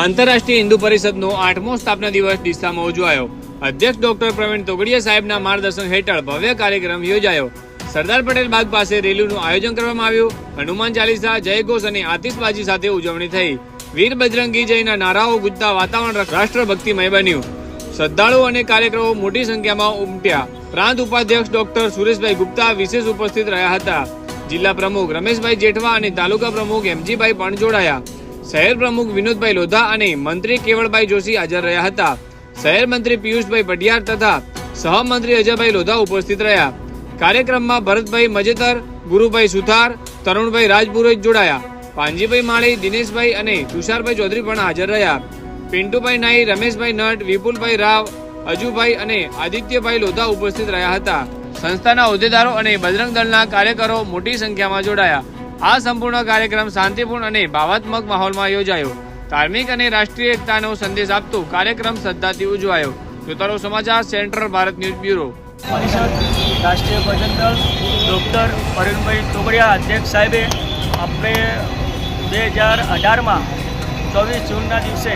આંતરરાષ્ટ્રીય હિન્દુ પરિષદનો આઠમો સ્થાપના દિવસ ડીસામાં ઉજવાયો. અધ્યક્ષ ડોક્ટર પ્રવીણ તોગડિયા સાહેબના માર્ગદર્શન હેઠળ ભવ્ય કાર્યક્રમ યોજાયો. સરદાર પટેલ બાગ પાસે રેલીનું આયોજન કરવામાં આવ્યું. હનુમાન ચાલીસા જયઘોષ અને આતિશબાજી સાથે ઉજવણી થઈ. વીર બજરંગી જયના નારાઓ ગુજતા વાતાવરણ રાષ્ટ્રભક્તિમય બન્યું. શ્રદ્ધાળુઓ અને કાર્યક્રમો મોટી સંખ્યામાં ઉમટ્યા. પ્રાંત ઉપાધ્યક્ષ ડોક્ટર સુરેશભાઈ ગુપ્તા વિશેષ ઉપસ્થિત રહ્યા હતા. જિલ્લા પ્રમુખ રમેશભાઈ જેઠવા અને તાલુકા પ્રમુખ એમજીભાઈ પણ જોડાયા. શહેર પ્રમુખ વિનોદભાઈ લોધા અને મંત્રી કેવળભાઈ જોશી હાજર રહ્યા હતા. શહેર મંત્રી પિયુષભાઈ પઢિયાર તથા સહમંત્રી અજયભાઈ લોધા ઉપસ્થિત રહ્યા. કાર્યક્રમમાં ભરતભાઈ મજેતર, ગુરુભાઈ સુથાર, તરુણભાઈ રાજપુરોહિત જોડાયા. પાનજીભાઈ માળી, દિનેશભાઈ અને તુષારભાઈ ચૌધરી પણ હાજર રહ્યા. પિન્ટુભાઈ નાઈ, રમેશભાઈ નટ, વિપુલભાઈ રાવ, અજુભાઈ અને આદિત્યભાઈ લોધા ઉપસ્થિત રહ્યા હતા. સંસ્થાના હોદ્દેદારો અને બજરંગ દળના કાર્યકરો મોટી સંખ્યામાં જોડાયા. આ સંપૂર્ણ કાર્યક્રમ શાંતિપૂર્ણ અને ભાવાત્મક માહોલમાં યોજાયો. ધાર્મિક અને રાષ્ટ્રીય એકતાનો સંદેશ આપતો કાર્યક્રમ શ્રદ્ધાથી ઉજવાયો. જોતારો સમાચાર સેન્ટ્રલ ભારત ન્યૂઝ બ્યુરો. પરિષદ રાષ્ટ્રીય ભજન દળ ડૉક્ટર અરવિંદભાઈ તોગડિયા અધ્યક્ષ સાહેબે આપણે બે હજાર અઢારમાં ચોવીસ જૂનના દિવસે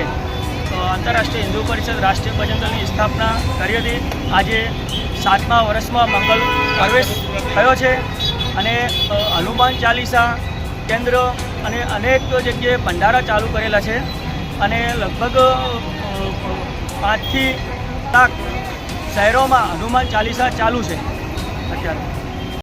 આંતરરાષ્ટ્રીય હિન્દુ પરિષદ રાષ્ટ્રીય ભજન સ્થાપના કરી હતી. આજે સાતમા વર્ષમાં મંગલ પ્રવેશ થયો છે. અને હનુમાન ચાલીસા કેન્દ્ર અને અનેક જગ્યાએ ભંડારા ચાલુ કરેલા છે. અને લગભગ પાંચથી લાખ શહેરોમાં હનુમાન ચાલીસા ચાલુ છે. અત્યારે.